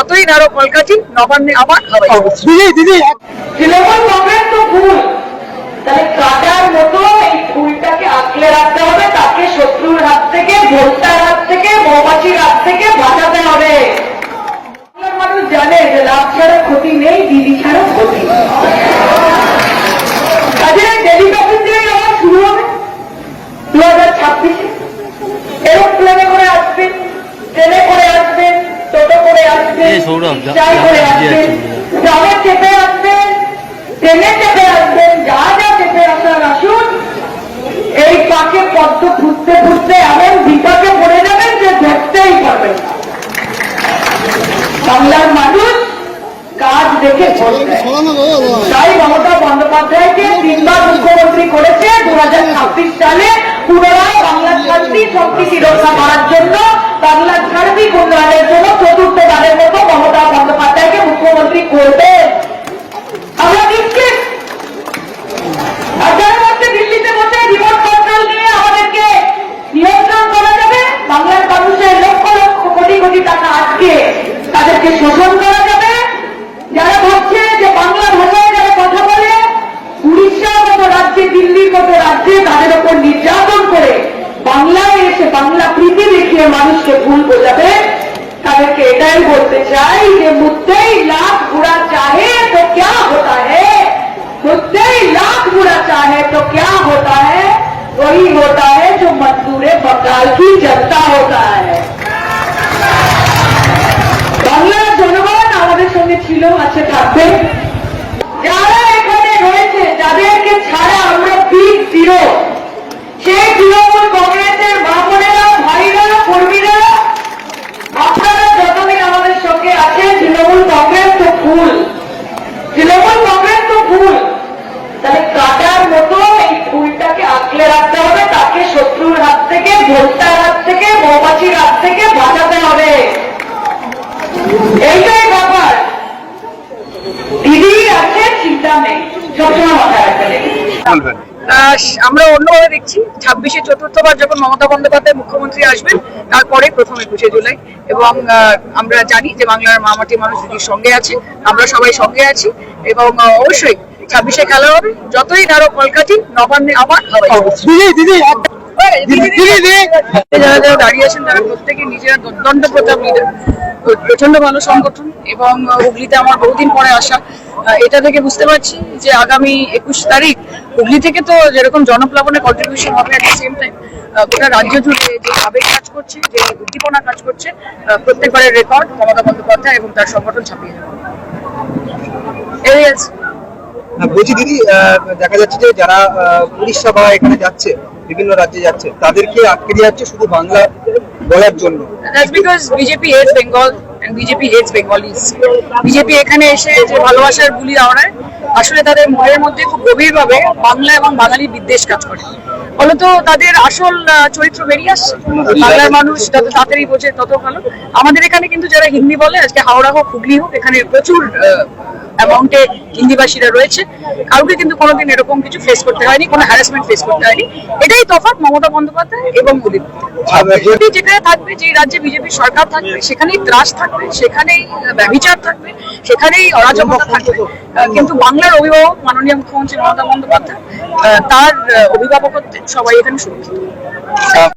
যতই নারো কলকাচি নবান্নে আমার হাওয়াই দিদি দিদি তৃণমূল কংগ্রেস তো ভুল। তাহলে কাটার মতো এই ফুলটাকে আঁকলে রাখতে হবে তাকে শত্রুর হাত থেকে ভোটটার হাত থেকে মৌমাছির হাত থেকে বাঁচাতে হবে। মানুষ জানে যে লাভ ছাড়া ক্ষতি নেই দিদি ছাড়া ক্ষতি কাজে ডেলি অফিস দিয়ে আমার শুরু হবে দু হাজার ছাব্বিশে এরোপ্লেনে করে আসবেন ট্রেনে করে আসবেন টোটো করে আসবেন এই সৌরভ, চেপে আসবেন ট্রেনে চেপে আসবেন চেপে আসুন। এই পাকে পদ্ম ফুটতে ফুটতে এমন বিপাকে পড়ে যাবেন যে ধরতেই পারবেন বাংলার মানুষ কাজ দেখে তাই মমতা বন্দ্যোপাধ্যায়কে তিনবার মুখ্যমন্ত্রী করেছে দু হাজার ছাব্বিশ সালে। পুনরায় বাংলার শান্তি সম্প্রীতি রক্ষা করার জন্য বাংলার সার্বিক উন্নয়নের জন্য চতুর্থবারের মতো মমতা বন্দ্যোপাধ্যায়কে মুখ্যমন্ত্রী করবেন আমরা নিশ্চিত আর যারা বলছে দিল্লিতে বসে রিমোট কন্ট্রোল নিয়ে আমাদেরকে নিয়ন্ত্রণ করা যাবে বাংলার মানুষের লক্ষ লক্ষ কোটি কোটি টাকা আটকে তাদেরকে শোষণ করা যাবে যারা ভাবছে যে বাংলা ভাষায় যারা কথা বলে উড়িষ্যার মতো রাজ্যে দিল্লির মতো রাজ্যে তাদের ওপর নির্যাতন করে বাংলায় এসে বাংলা প্রীতি দেখিয়ে মানুষকে ভুল বোঝাবে, তাদেরকে এটাই বলতে চাই যে মুদ্দেই লাভ ঘুরা চাহে তো ক্যা হতা হে মুদ্দেই লাভ लाख बुरा चाहे तो क्या होता है वही होता है जो मजदूर बंगाल की जनता होता है বাংলার জনগণ আমাদের সঙ্গে ছিল আছে থাকবে মৌমাছির হাত থেকে বাঁচাতে হবে। এইটাই ব্যাপার। দিদি আছে চিন্তা নেই। সবসময় মাথায় রাখতে আমরা অন্যভাবে দেখছি ছাব্বিশে চতুর্থবার যখন মমতা বন্দ্যোপাধ্যায় মুখ্যমন্ত্রী আসবেন তারপরে প্রথম একুশে জুলাই। এবং আহ, আমরা জানি যে বাংলার মামাটি মানুষ দিদির সঙ্গে আছে। আমরা সবাই সঙ্গে আছি। এবং অবশ্যই ছাব্বিশে খেলা হবে। যতই নাড়ো কলকাঠি নবান্নে আবার দিদি দিদি যারা যারা দাঁড়িয়ে আছেন তারা প্রত্যেকে নিজেরা দুর্দণ্ড প্রতাপ লিডার প্রচণ্ড ভালো সংগঠন এবং হুগলিতে আমার বহুদিন পরে আসা। এটা থেকে বুঝতে পারছি যে আগামী একুশ তারিখ হুগলি থেকে তো যেরকম জনপ্লাবনের কন্ট্রিবিউশন হবে অ্যাট সেম টাইম গোটা রাজ্য জুড়ে যে আবেগ কাজ করছে যে উদ্দীপনা কাজ করছে প্রত্যেকবারের রেকর্ড মমতা বন্দ্যোপাধ্যায় এবং তার সংগঠন ছাপিয়ে যাবে। এই আছে। বলছি দিদি দেখা যাচ্ছে যে যারা উড়িষ্যা বা এখানে যাচ্ছে, বিভিন্ন রাজ্যে যাচ্ছে, তাদেরকে আটকে দেওয়া হচ্ছে শুধু বাংলা বলার জন্য? BJP hates Bengalis. বিজেপি এখানে এসে যে ভালোবাসার আসলে তাদের মনের মধ্যে খুব গভীরভাবে বাংলা এবং বাঙালি বিদ্বেষ কাজ করে। ফলত তাদের আসল চরিত্র বেরিয়ে আসছে। বাংলার মানুষ যত তাড়াতাড়ি বোঝে তত ভালো। আমাদের এখানে কিন্তু যারা হিন্দি বলে, আজকে হাওড়া হোক, হুগলি হোক, এখানে প্রচুর অ্যামাউন্টে হিন্দিভাষীরা রয়েছে কাউকে কিন্তু কোনোদিন এরকম কিছু ফেস করতে হয়নি কোনো হ্যারাসমেন্ট ফেস করতে হয়নি। এটাই তফাৎ মমতা বন্দ্যোপাধ্যায় এবং মোদী বিজেপি যেখানে থাকবে যে রাজ্যে বিজেপি সরকার থাকবে সেখানেই ত্রাস থাকবে সেখানেই আহ, ব্যভিচার থাকবে সেখানেই অরাজকতা থাকবে। কিন্তু বাংলার অভিভাবক মাননীয় মুখ্যমন্ত্রী মমতা বন্দ্যোপাধ্যায় তার অভিভাবকত্বে সবাই এখানে সুরক্ষিত।